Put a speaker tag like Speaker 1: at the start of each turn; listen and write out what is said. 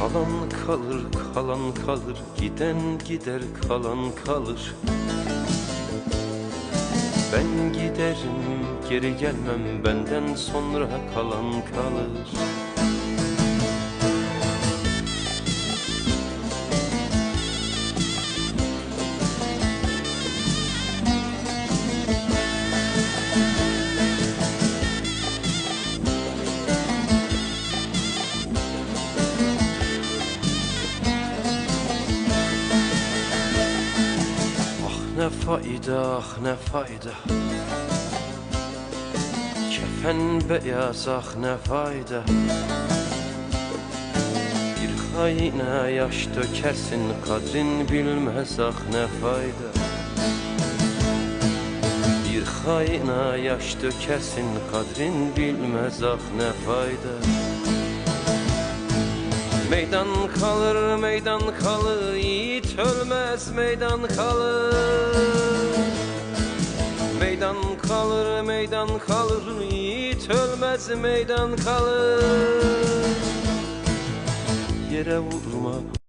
Speaker 1: Kalan kalır, kalan kalır, giden gider, kalan kalır. Ben giderim, geri gelmem, benden sonra kalan kalır. Ne fayda, ah ne fayda. Kefen beyaz, ah ne fayda. Bir haine yaş dökersin Kadrin bilmez, ah ne fayda. Bir haine yaş dökersin Kadrin bilmez, ah ne fayda. Meydan kalır, meydan kalır, yiğit ölmez, meydan kalır. Meydan kalır, meydan kalır, yiğit ölmez, meydan kalır. Yere vurma,